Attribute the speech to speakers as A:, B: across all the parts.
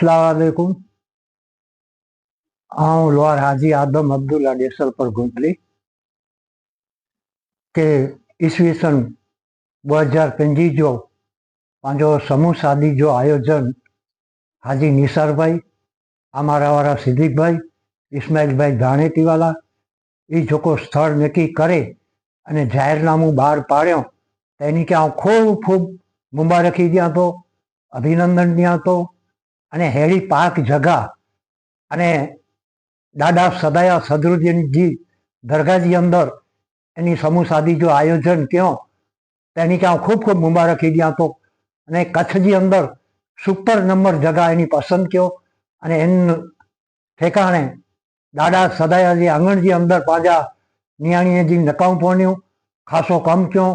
A: અસલામુઅલૈકુમ હું લોહાર હાજી આદમ અબ્દુલ્લા ડેસલ પર ગુંતલી કે ઈસવીસન બ હજાર પંજી જો પાંજો સમૂહ સાદી જો આયોજન હાજી નિસારભાઈ અમારા વાળા સિદ્દીકભાઈ ઇસ્માઇલભાઈ ધાણેતીવાલા એ જોકો સ્થળ નક્કી કરે અને જાહેરનામું બહાર પાડ્યો. તેની કે હું ખૂબ ખૂબ મુબારકી ત્યાં તો, અભિનંદન ત્યાં તો અને હેરી પાક જગા અને દાદા સદાયા સદરુદ્દીનજી દરગાહજી અંદર એની સમૂહ સાદી જો આયોજન ક્યો, તેની ત્યાં ખૂબ ખૂબ મુબારકી ત્યાં તો અને કચ્છજી અંદર સુપર નંબર જગા એની પસંદ કયો અને એનું ઠેકાણે દાદા સદાયાજી આંગણજી અંદર પાજા નિયાણીએજી નકામ પોણ્યું, ખાસો કમ કયો,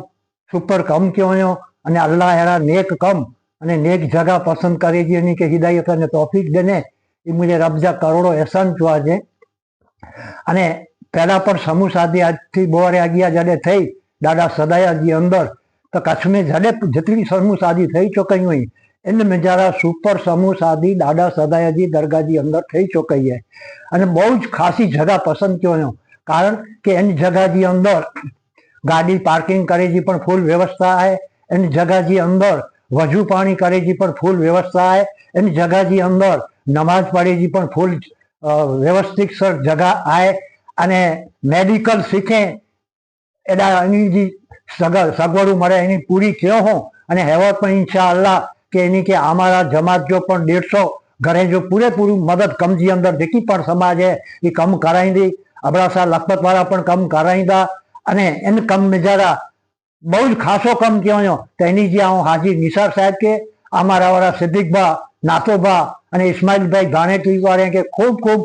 A: સુપર કમ કયો અને અલ્લાહ એરા નેક કમ અને નેક જગા પસંદ કરી એની કે હિદાયત અને તોફીક દેને એ મુજે રબજા કરોડો એહસાન ચુआ છે. અને પહેલા પણ સમૂહ સાદી આજથી બોરે આગિયા જડે થઈ, દાદા સદાયાજી અંદર, તો કચ્છ में જડે જેટલી સમૂહ સાદી થઈ ચૂકી હોય, એને મેજારા સુપર સમૂહ સાદી દાદા સદાયાજી દરગાજી અંદર થઈ ચૂકી છે અને બહુ જ ખાસી જગા પસંદ કર્યો કારણ કે એની જગાજી અંદર ગાડી પાર્કિંગ કરેજી પણ ફૂલ વ્યવસ્થા છે એની જગાજી અંદર વજુ પાણી કરેજી પણ ફૂલ વ્યવસ્થા છે એની જગાજી અંદર નમાઝ પઢેજી પણ ફૂલ વ્યવસ્થિત સર જગા આય અને મેડિકલ શીખે. એના એની જે સગવડ સગવડું મળે એની પૂરી કયો હું અને હેવત પણ ઇન્શા અલ્લાહ કે એની કે અમારા જમાત જો પણ દેડસો ઘરે જો પૂરેપૂરું મદદ કમજી અંદર જેટલી પણ સમાજ હે એ કમ કરાવી દી અબડાસા લખપત વાળા પણ કમ કરાવી દા અને એને કમ મેજારા બહુ જ ખાસો કમ કહેવાયો તેની જે હું હાજી નિસાર સાહેબ કે, અમારા વાળા સિદ્દીકભા નાતોભા અને ઇસ્માઇલભાઈ ગાણેટી વાળે કે ખૂબ ખૂબ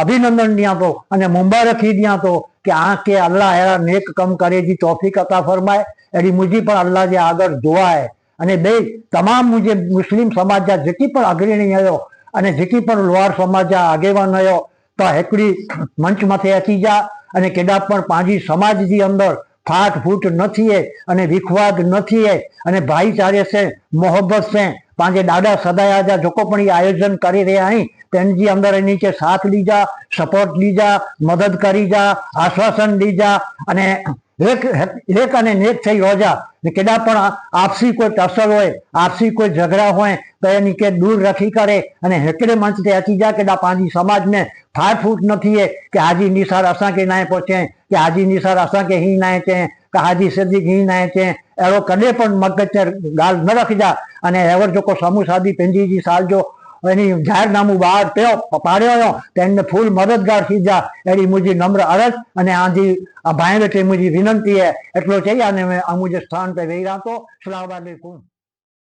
A: અભિનંદન દિયા તો અને મુબારકી દિયા તો કે આ કે અલ્લાહ હેરા નેક કમ કરે જે, તોફીક અતા ફરમાય, એની મુજી પણ અલ્લાહ જે આગળ જોવાય. અને બે, તમામ મુજે મુસ્લિમ સમાજ જા જેટલી પણ અગ્રણી આવ્યો અને જેટલી પણ લોહાર સમાજ જા આગેવાન આવ્યો તો હેકડી મંચ માથે અચી જા અને કેડા પણ પાંજી સમાજની અંદર ફાટ ફૂટ નથી એ અને વિખવાદ નથી એ અને ભાઈચારે છે, મોહબ્બત છે. પાંજે દાદા સદાય આજા જોકો પણ એ આયોજન કરી રહ્યા અહીં તેની અંદર એની કે સાથ લીજા સપોર્ટ લીજા મદદ કરી જા, આશ્વાસન લીજા અને હેક હેક અને નેક થઈ યોજા ને કેદા પણ આપસી કોઈ ટસર હોય, આપસી કોઈ ઝઘડા હોય, તો એની કે દૂર રખી કરે. અને હેકડે મંચ તે અચી જા કેદા પાંજી સમાજને ફાટ ફૂટ નથી એ કે હાજી નિસાર અસાંકે નાય પહોંચે, કે હાજી નિસાર અસાંકે હી નાય છે, કે હાજી સિદ્દીક હી નાય છે. એડો કદે પણ મગજ ગાલ ન રખી જા. અને એવર જોકો સમૂહ સાદી પેંજીજી સાલજો એની જાહેરનામું બહાર પ્યો પાડ્યો તેમને ફૂલ મદદગાર સીધા એની મુજી નમ્ર અરજ અને આજી ભાઈ બેટે મુજી વિનંતી હે. એટલો છે અને આ મુજબ સ્થાન પર વહી રાખો સલાહબાદ કું